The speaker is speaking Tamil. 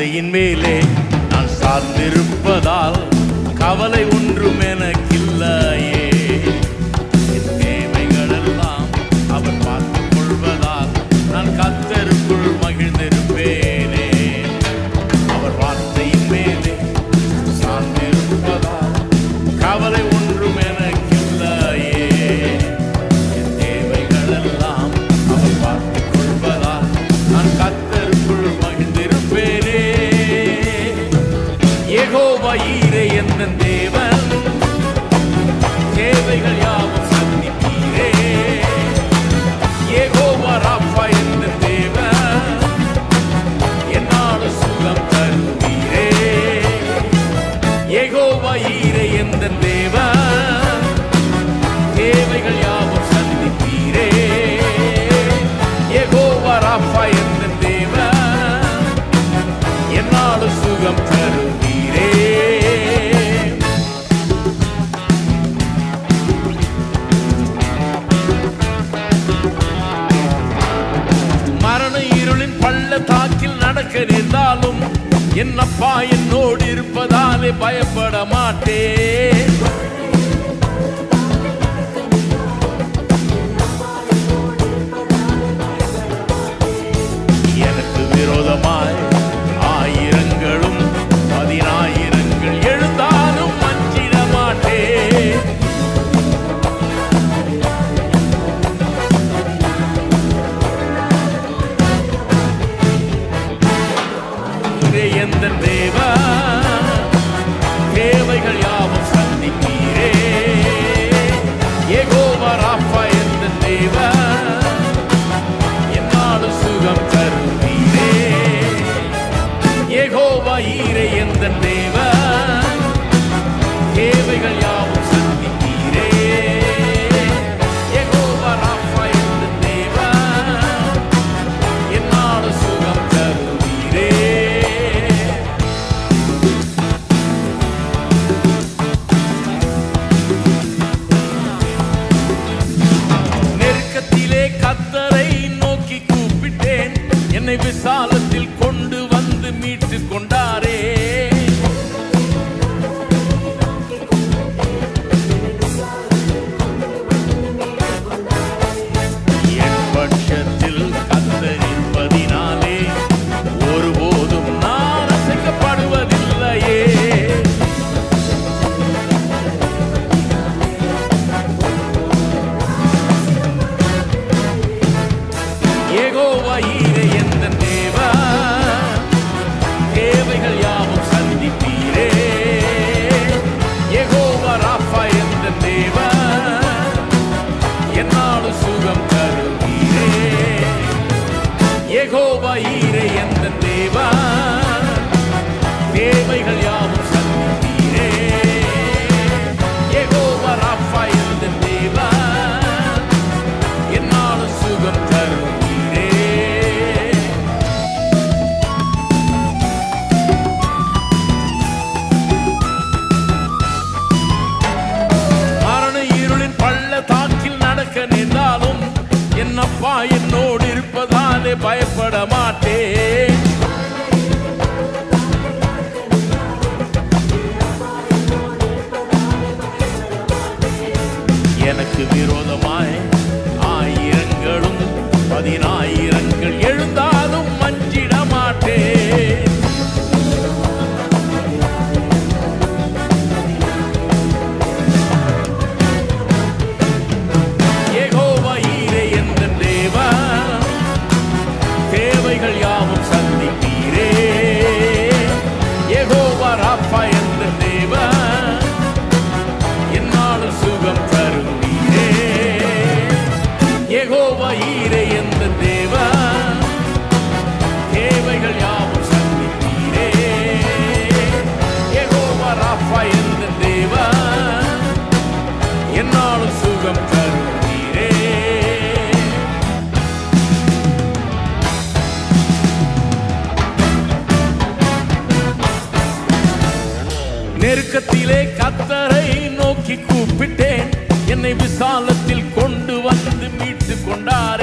வார்த்தையின் மேலே நான் சார்ந்திருப்பதால் கவலை ஒன்றுமென என்னப்பா என்னோடு இருப்பதாலே பயப்பட மாட்டேன். எந்த தேவா. பயப்பட மாட்டேன் விசாலத்தில் கொண்டு வந்து மீட்டு கொண்டார்.